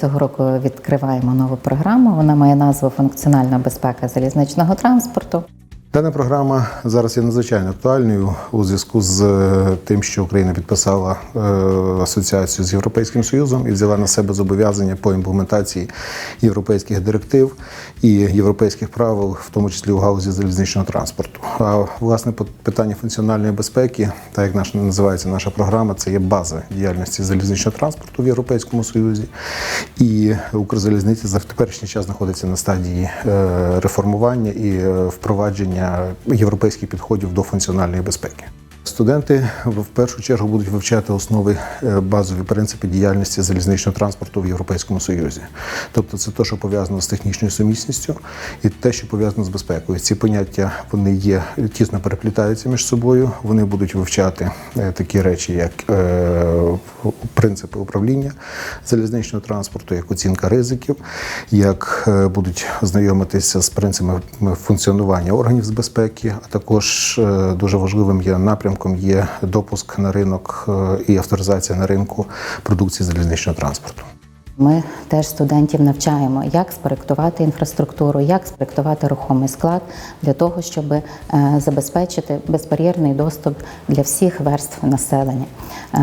Цього року відкриваємо нову програму. Вона має назву Функціональна безпека залізничного транспорту. Дана програма зараз є надзвичайно актуальною у зв'язку з е, тим, що Україна підписала е, асоціацію з Європейським Союзом і взяла на себе зобов'язання по імплементації європейських директив і європейських правил, в тому числі у галузі залізничного транспорту. А власне питання функціональної безпеки, так як наша називається наша програма, це є база діяльності залізничного транспорту в Європейському Союзі. І Укрзалізниця за теперішній час знаходиться на стадії е, реформування і е, впровадження європейських підходів до функціональної безпеки. Студенти в першу чергу будуть вивчати основи е, базові принципи діяльності залізничного транспорту в Європейському Союзі. Тобто це те, що пов'язано з технічною сумісністю, і те, що пов'язано з безпекою. Ці поняття вони є тісно переплітаються між собою. Вони будуть вивчати е, такі речі, як е, принципи управління залізничного транспорту, як оцінка ризиків, як е, будуть знайомитися з принципами функціонування органів з безпеки, а також е, дуже важливим є напрямком є допуск на ринок е, і авторизація на ринку продукції залізничного транспорту. Ми теж студентів навчаємо, як спроектувати інфраструктуру, як спроектувати рухомий склад для того, щоб е, забезпечити безбар'єрний доступ для всіх верств населення е,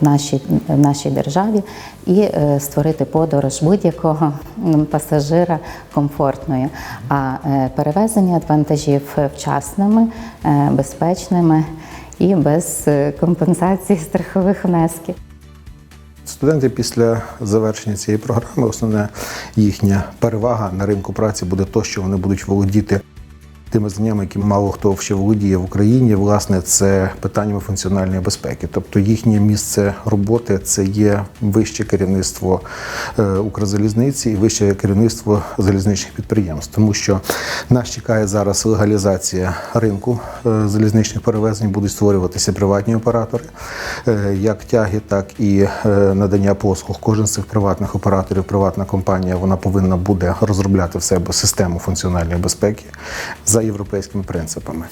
в нашій, в нашій державі і е, створити подорож будь-якого пасажира комфортною. А перевезення вантажів вчасними, безпечними і без компенсації страхових внесків. Студенти після завершення цієї програми, основна їхня перевага на ринку праці буде то, що вони будуть володіти тими знаннями, які мало хто ще володіє в Україні. Власне, це питаннями функціональної безпеки. Тобто їхнє місце роботи це є вище керівництво е, Укрзалізниці і вище керівництво залізничних підприємств, тому що нас чекає зараз легалізація ринку е, залізничних перевезень, будуть створюватися приватні оператори, е, як тяги, так і надання послуг. Кожен з цих приватних операторів, приватна компанія, вона повинна буде розробляти в себе систему функціональної безпеки європейськими принципами.